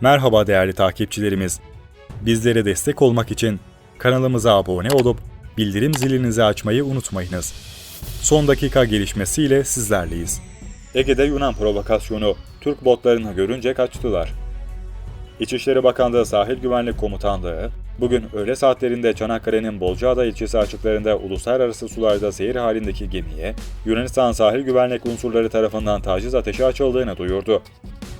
Merhaba değerli takipçilerimiz. Bizlere destek olmak için kanalımıza abone olup bildirim zilinizi açmayı unutmayınız. Son dakika gelişmesiyle sizlerleyiz. Ege'de Yunan provokasyonu Türk botlarını görünce kaçtılar. İçişleri Bakanlığı Sahil Güvenlik Komutanlığı, bugün öğle saatlerinde Çanakkale'nin Bolcaada ilçesi açıklarında uluslararası sularda seyir halindeki gemiye Yunanistan sahil güvenlik unsurları tarafından taciz ateşi açıldığını duyurdu.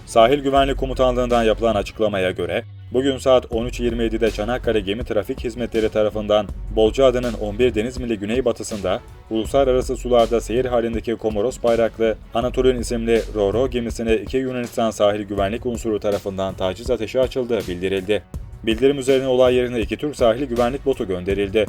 Sahil Güvenlik Komutanlığı'ndan yapılan açıklamaya göre, bugün saat 13.27'de Çanakkale Gemi Trafik Hizmetleri tarafından Bolcaada'nın 11 deniz mili güneybatısında uluslararası sularda seyir halindeki Komoros bayraklı Anatolian isimli Roro gemisine iki Yunanistan sahil güvenlik unsuru tarafından taciz ateşi açıldığı bildirildi. Bildirim üzerine olay yerine iki Türk sahil güvenlik botu gönderildi.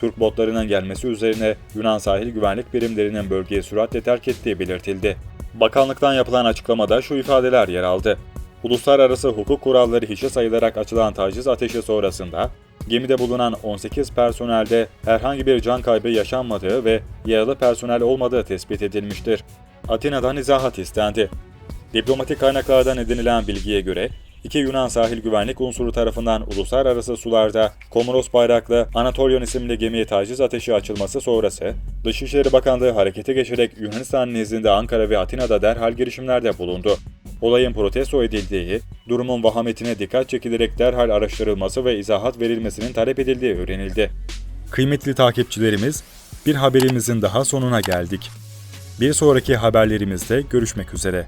Türk botlarının gelmesi üzerine Yunan sahil güvenlik birimlerinin bölgeyi süratle terk ettiği belirtildi. Bakanlıktan yapılan açıklamada şu ifadeler yer aldı. Uluslararası hukuk kuralları hiçe sayılarak açılan taciz ateşi sonrasında gemide bulunan 18 personelde herhangi bir can kaybı yaşanmadığı ve yaralı personel olmadığı tespit edilmiştir. Atina'dan izahat istendi. Diplomatik kaynaklardan edinilen bilgiye göre iki Yunan sahil güvenlik unsuru tarafından uluslararası sularda Komoros bayraklı Anatolion isimli gemiye taciz ateşi açılması sonrası Dışişleri Bakanlığı harekete geçerek Yunanistan nezdinde Ankara ve Atina'da derhal girişimlerde bulundu. Olayın protesto edildiği, durumun vahametine dikkat çekilerek derhal araştırılması ve izahat verilmesinin talep edildiği öğrenildi. Kıymetli takipçilerimiz, bir haberimizin daha sonuna geldik. Bir sonraki haberlerimizde görüşmek üzere.